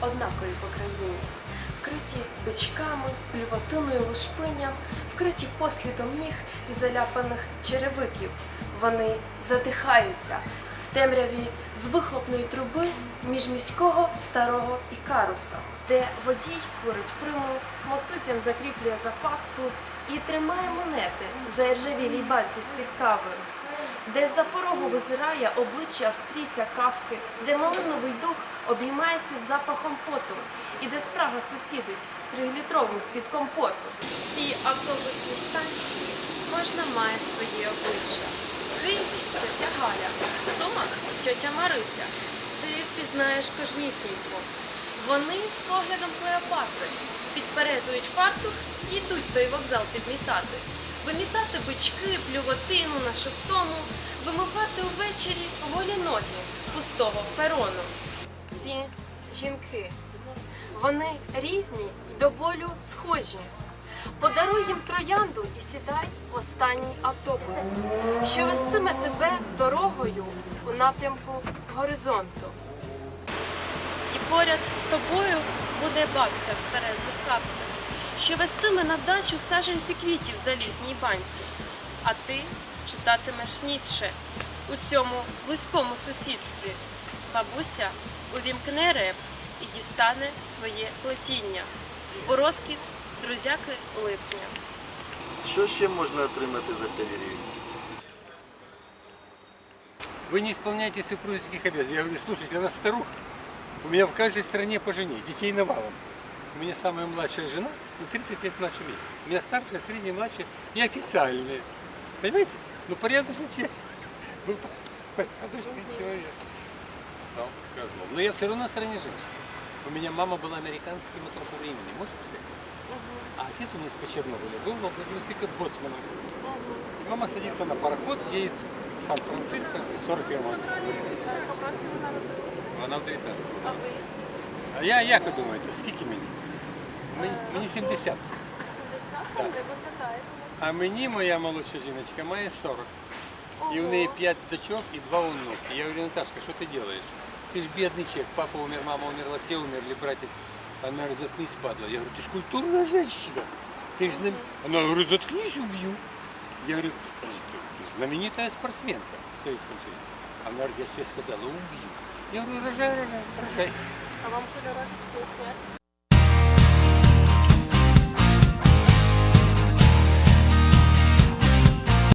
однакові по країні, вкриті бичками, плюватиною лушпинням, вкриті послідом ніг і заляпаних черевиків. Вони задихаються в темряві з вихлопної труби між міського старого і каруса, де водій курить приму, мотузям закріплює запаску і тримає монети в заіржавілій банці з-під кави де з-за порогу визирає обличчя австрійця кавки, де малиновий дух обіймається з запахом поту, і де спрага сусідить з трилітровим з-під компоту. Ці автобусні станції кожна має своє обличчя. В Києві тьотя Галя, в Сумах тьотя Марися. Ти впізнаєш кожнісіньку. Вони з поглядом Клеопатри підперезують фартух і йдуть той вокзал підмітати. Вимітати бички, плюватину на шовтому, вимивати увечері голі ноги пустого перону. Ці жінки, вони різні й до болю схожі. Подаруй їм троянду і сідай в останній автобус, що вестиме тебе дорогою у напрямку горизонту. І поряд з тобою буде бабця в старезних капцях, що вестиме на дачу саженці квітів в залізній банці. А ти читатимеш Ніцше у цьому близькому сусідстві. Бабуся увімкне реп і дістане своє плетіння у розкіт друзяки липня. Що ще можна отримати за 5 гривень? Вы не исполняете супружеских обязанностей. Я говорю, слушайте, она старуха. У меня в каждой стране по жене, детей навалом. У меня самая младшая жена на 30 лет младше меня. У меня старшая, средняя, младшая и официальная. Понимаете? Ну порядочный человек. Был порядочный человек. Стал козлом. Но я все равно на стороне женщин. У меня мама была американский матрос времени. Можете представить? А отец у меня из Чернобыля был во Владивостоке боцманом. Мама садится на пароход, едет в Сан-Франциско в 41 году. Вона в 19 А ви А я як ви думаєте, скільки мені? Мені, мені 70. 70 Так. де виглядаєте? А мені моя молодша жіночка має 40. І в неї 5 дочок і 2 онуки. Я говорю, Наташка, що ти робиш? Ти ж бідний чоловік, папа умер, мама умерла, всі умерли, братья. Она говорит, заткнись, падла. Я говорю, ты ж культурная женщина. Ты же... Она говорит, заткнись, убью. Я говорю, «Подожди, ты знаменитая спортсменка в Советском Союзе. Она говорит, я тебе сказала, убью. Я говорю, рожай, рожай, рожай. А вам кольорові сни сняться?